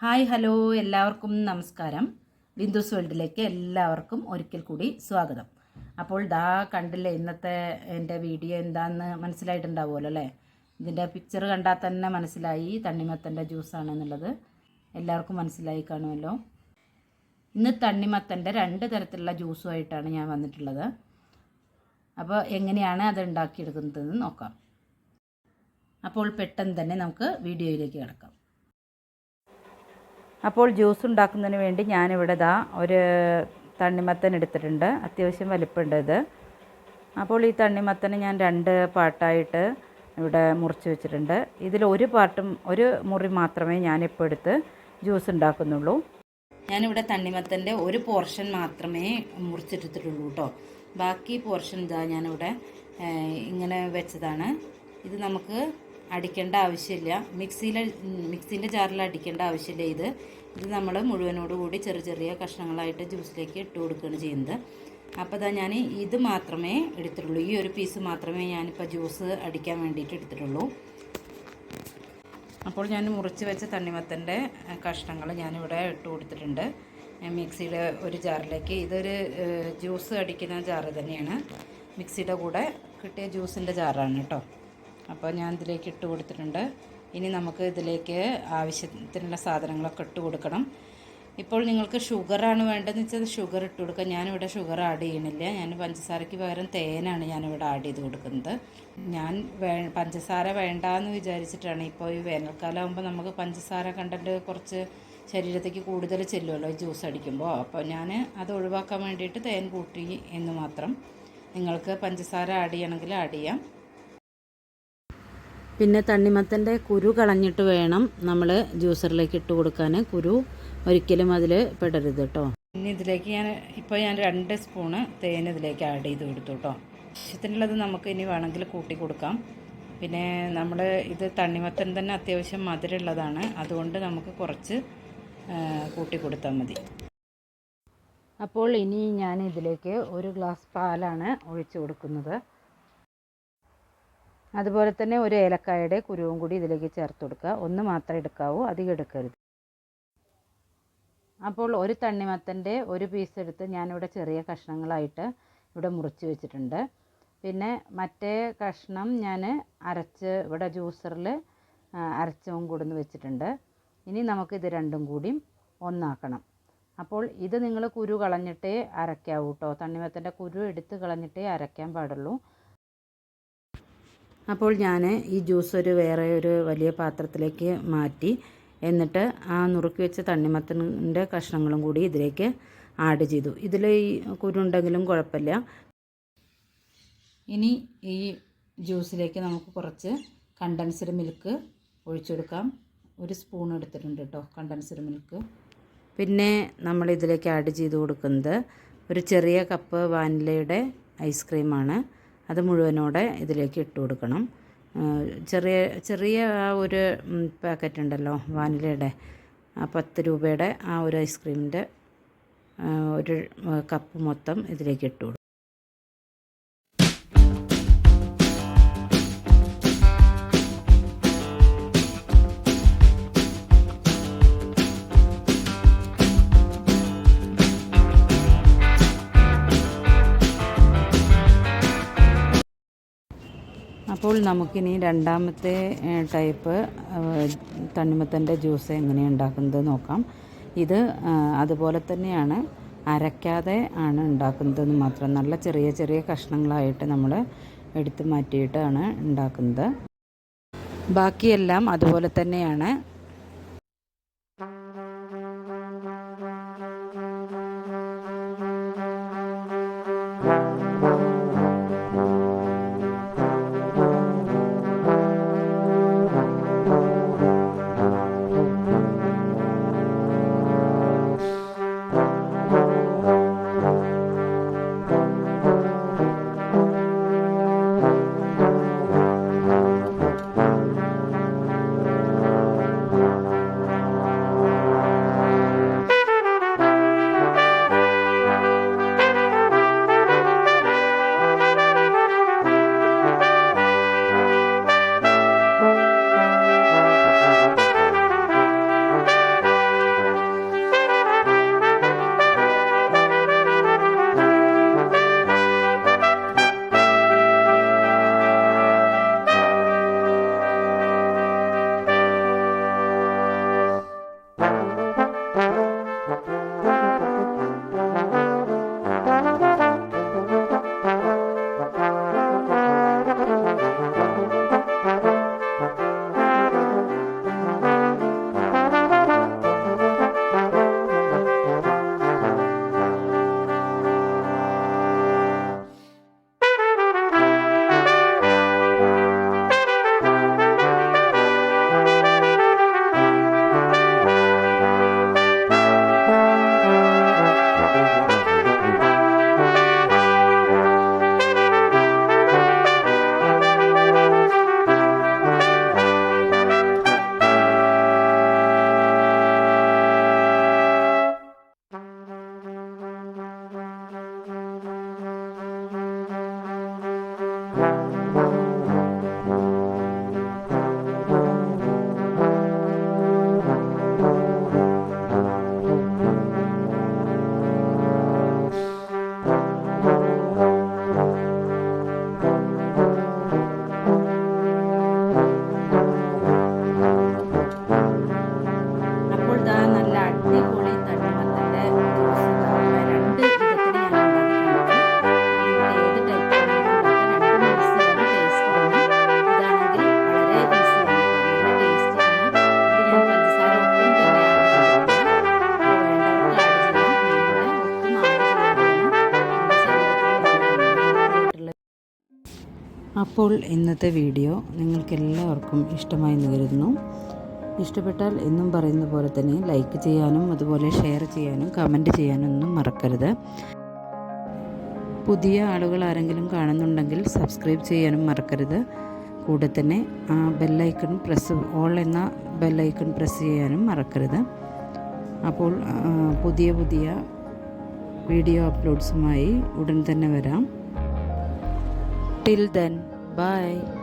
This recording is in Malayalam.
ഹായ് ഹലോ എല്ലാവർക്കും നമസ്കാരം. ബിന്ദുസ് വേൾഡിലേക്ക് എല്ലാവർക്കും ഒരിക്കൽ കൂടി സ്വാഗതം. അപ്പോൾ ദാ കണ്ടില്ലേ ഇന്നത്തെ എന്റെ വീഡിയോ എന്താണെന്ന് മനസ്സിലായിട്ടുണ്ടാവുമല്ലോ അല്ലേ? ഇതിന്റെ പിക്ചർ കണ്ടാൽ തന്നെ മനസ്സിലായി തണ്ണിമത്തന്റെ ജ്യൂസാണ് എന്നുള്ളത് എല്ലാവർക്കും മനസ്സിലായി കാണുമല്ലോ. ഇന്ന് തണ്ണിമത്തന്റെ രണ്ട് തരത്തിലുള്ള ജ്യൂസുമായിട്ടാണ് ഞാൻ വന്നിട്ടുള്ളത്. അപ്പോൾ എങ്ങനെയാണ് അത് ഉണ്ടാക്കിയെടുക്കുന്നതെന്ന് നോക്കാം. അപ്പോൾ പെട്ടെന്ന് തന്നെ നമുക്ക് വീഡിയോയിലേക്ക് കിടക്കാം. അപ്പോൾ ജ്യൂസ് ഉണ്ടാക്കുന്നതിന് വേണ്ടി ഞാനിവിടെ ദാ ഒരു തണ്ണിമത്തൻ എടുത്തിട്ടുണ്ട്. അത്യാവശ്യം വലിപ്പമുണ്ട് ഇത്. അപ്പോൾ ഈ തണ്ണിമത്തന് ഞാൻ രണ്ട് പാട്ടായിട്ട് ഇവിടെ മുറിച്ച് വെച്ചിട്ടുണ്ട്. ഇതിൽ ഒരു പാട്ടും ഒരു മുറി മാത്രമേ ഞാനിപ്പോൾ എടുത്ത് ജ്യൂസ് ഉണ്ടാക്കുന്നുള്ളൂ. ഞാനിവിടെ തണ്ണിമത്തന്റെ ഒരു പോർഷൻ മാത്രമേ മുറിച്ചെടുത്തിട്ടുള്ളൂ കേട്ടോ. ബാക്കി പോർഷൻ ഇതാ ഞാനിവിടെ ഇങ്ങനെ വെച്ചതാണ്. ഇത് നമുക്ക് അടിക്കേണ്ട ആവശ്യമില്ല. മിക്സിയിൽ മിക്സിന്റെ ജാറിൽ അടിക്കേണ്ട ആവശ്യമില്ല ഇത്. ഇത് നമ്മൾ മുഴുവനോട് കൂടി ചെറിയ ചെറിയ കഷ്ണങ്ങളായിട്ട് ജ്യൂസിലേക്ക് ഇട്ട് കൊടുക്കുകയാണ് ചെയ്യുന്നത്. അപ്പോൾ ഇതാ ഞാൻ ഇത് മാത്രമേ എടുത്തിട്ടുള്ളൂ. ഈ ഒരു പീസ് മാത്രമേ ഞാനിപ്പോൾ ജ്യൂസ് അടിക്കാൻ വേണ്ടിയിട്ട് എടുത്തിട്ടുള്ളൂ. അപ്പോൾ ഞാൻ മുറിച്ച് വെച്ച തണ്ണിമത്തന്റെ കഷ്ണങ്ങൾ ഞാനിവിടെ ഇട്ട് കൊടുത്തിട്ടുണ്ട്. മിക്സിയുടെ ഒരു ജാറിലേക്ക് ഇതൊരു ജ്യൂസ് അടിക്കുന്ന ജാറ് തന്നെയാണ്. മിക്സിയുടെ കൂടെ കിട്ടിയ ജ്യൂസിന്റെ ജാറാണ് കേട്ടോ. അപ്പോൾ ഞാൻ ഇതിലേക്ക് ഇട്ട് കൊടുത്തിട്ടുണ്ട്. ഇനി നമുക്ക് ഇതിലേക്ക് ആവശ്യത്തിനുള്ള സാധനങ്ങളൊക്കെ ഇട്ട് കൊടുക്കണം. ഇപ്പോൾ നിങ്ങൾക്ക് ഷുഗറാണ് വേണ്ടതെന്ന് വെച്ചാൽ ഷുഗർ ഇട്ട് കൊടുക്കുക. ഞാനിവിടെ ഷുഗർ ആഡ് ചെയ്യണില്ല ഞാൻ പഞ്ചസാരയ്ക്ക് പകരം തേനാണ് ഞാനിവിടെ ആഡ് ചെയ്ത് കൊടുക്കുന്നത്. ഞാൻ വേ പഞ്ചസാര വേണ്ടാന്ന് വിചാരിച്ചിട്ടാണ് ഇപ്പോൾ ഈ വേനൽക്കാലം ആകുമ്പോൾ നമുക്ക് പഞ്ചസാര കണ്ടന്റ് കുറച്ച് ശരീരത്തേക്ക് കൂടുതൽ ചെല്ലുമല്ലോ ജ്യൂസ് അടിക്കുമ്പോൾ. അപ്പോൾ ഞാൻ അത് ഒഴിവാക്കാൻ വേണ്ടിയിട്ട് തേൻ കൂട്ടി എന്ന് മാത്രം നിങ്ങൾക്ക് പഞ്ചസാര ആഡ് ചെയ്യണമെങ്കിൽ ആഡ് ചെയ്യാം. പിന്നെ തണ്ണിമത്തന്റെ കുരു കളഞ്ഞിട്ട് വേണം നമ്മൾ ജ്യൂസറിലേക്ക് ഇട്ട് കൊടുക്കാൻ കുരു ഒരിക്കലും അതിൽ പെടരുത് കേട്ടോ ഇനി ഇതിലേക്ക് ഞാൻ ഇപ്പോൾ ഞാൻ രണ്ട് സ്പൂണ് തേൻ ഇതിലേക്ക് ആഡ് ചെയ്ത് കൊടുത്തു കേട്ടോ ആവശ്യത്തിനുള്ളത് നമുക്ക് ഇനി വേണമെങ്കിൽ കൂട്ടി കൊടുക്കാം. പിന്നെ നമ്മൾ ഇത് തണ്ണിമത്തൻ തന്നെ അത്യാവശ്യം മധുരമുള്ളതാണ്. അതുകൊണ്ട് നമുക്ക് കുറച്ച് കൂട്ടി കൊടുത്താൽ മതി. അപ്പോൾ ഇനി ഞാൻ ഇതിലേക്ക് ഒരു ഗ്ലാസ് പാലാണ് ഒഴിച്ചു കൊടുക്കുന്നത്. അതുപോലെ തന്നെ ഒരു ഏലക്കായയുടെ കുരുവും കൂടി ഇതിലേക്ക് ചേർത്ത് കൊടുക്കുക. ഒന്ന് മാത്രമേ എടുക്കാവൂ അധികം എടുക്കരുത്. അപ്പോൾ ഒരു തണ്ണിമത്തന്റെ ഒരു പീസ് എടുത്ത് ഞാനിവിടെ ചെറിയ കഷ്ണങ്ങളായിട്ട് ഇവിടെ മുറിച്ച് വെച്ചിട്ടുണ്ട്. പിന്നെ മറ്റേ കഷ്ണം ഞാൻ അരച്ച് ഇവിടെ ജ്യൂസറിൽ അരച്ചും കൊടുന്ന് വെച്ചിട്ടുണ്ട്. ഇനി നമുക്കിത് രണ്ടും കൂടി ഒന്നാക്കണം. അപ്പോൾ ഇത് നിങ്ങൾ കുരു കളഞ്ഞിട്ടേ അരയ്ക്കാവൂ കേട്ടോ തണ്ണിമത്തന്റെ കുരു എടുത്ത് കളഞ്ഞിട്ടേ അരയ്ക്കാൻ പാടുള്ളൂ. അപ്പോൾ ഞാൻ ഈ ജ്യൂസ് ഒരു വേറെ ഒരു വലിയ പാത്രത്തിലേക്ക് മാറ്റി എന്നിട്ട് ആ നുറുക്കി വെച്ച തണ്ണിമത്തന്റെ കഷ്ണങ്ങളും കൂടി ഇതിലേക്ക് ആഡ് ചെയ്തു. ഇതിൽ ഈ കുരുണ്ടെങ്കിലും കുഴപ്പമില്ല. ഇനി ഈ ജ്യൂസിലേക്ക് നമുക്ക് കുറച്ച് കണ്ടൻസ്ഡ് മിൽക്ക് ഒഴിച്ചു കൊടുക്കാം. ഒരു സ്പൂൺ എടുത്തിട്ടുണ്ട് കേട്ടോ കണ്ടൻസ്ഡ് മിൽക്ക്. പിന്നെ നമ്മൾ ഇതിലേക്ക് ആഡ് ചെയ്ത് കൊടുക്കുന്നത് ഒരു ചെറിയ കപ്പ് വാനിലയുടെ ഐസ്ക്രീമാണ്. അത് മുഴുവനോടെ ഇതിലേക്ക് ഇട്ട് കൊടുക്കണം. ചെറിയ ചെറിയ ആ ഒരു പാക്കറ്റ് ഉണ്ടല്ലോ വാനിലയുടെ ആ പത്ത് രൂപയുടെ ആ ഒരു ഐസ്ക്രീമിന്റെ ഒരു കപ്പ് മൊത്തം ഇതിലേക്ക് ഇട്ട് അപ്പോൾ നമുക്കിനി രണ്ടാമത്തെ ടൈപ്പ് തണ്ണിമത്തന്റെ ജ്യൂസ് എങ്ങനെയാണ് ഉണ്ടാക്കുന്നത് നോക്കാം. ഇത് അതുപോലെ തന്നെയാണ് അരയ്ക്കാതെ ആണ് ഉണ്ടാക്കുന്നതെന്ന് മാത്രം. നല്ല ചെറിയ ചെറിയ കഷ്ണങ്ങളായിട്ട് നമ്മൾ എടുത്തു മാറ്റിയിട്ടാണ് ഉണ്ടാക്കുന്നത്. ബാക്കിയെല്ലാം അതുപോലെ തന്നെയാണ്. അപ്പോൾ ഇന്നത്തെ വീഡിയോ നിങ്ങൾക്ക് എല്ലാവർക്കും ഇഷ്ടമായി എന്ന് കരുതുന്നു. ഇഷ്ടപ്പെട്ടാൽ എന്നും പറയുന്ന പോലെ തന്നെ ലൈക്ക് ചെയ്യാനും അതുപോലെ ഷെയർ ചെയ്യാനും കമന്റ് ചെയ്യാനും ഒന്നും മറക്കരുത്. പുതിയ ആളുകൾ ആരെങ്കിലും കാണുന്നുണ്ടെങ്കിൽ സബ്സ്ക്രൈബ് ചെയ്യാനും മറക്കരുത്. കൂടെ തന്നെ ആ ബെല്ലൈക്കൺ പ്രസ് ഓൾ എന്ന ബെല്ലൈക്കൺ പ്രസ് ചെയ്യാനും മറക്കരുത്. അപ്പോൾ പുതിയ പുതിയ വീഡിയോ അപ്ലോഡ്സുമായി ഉടൻ തന്നെ വരാം. Till then. Bye.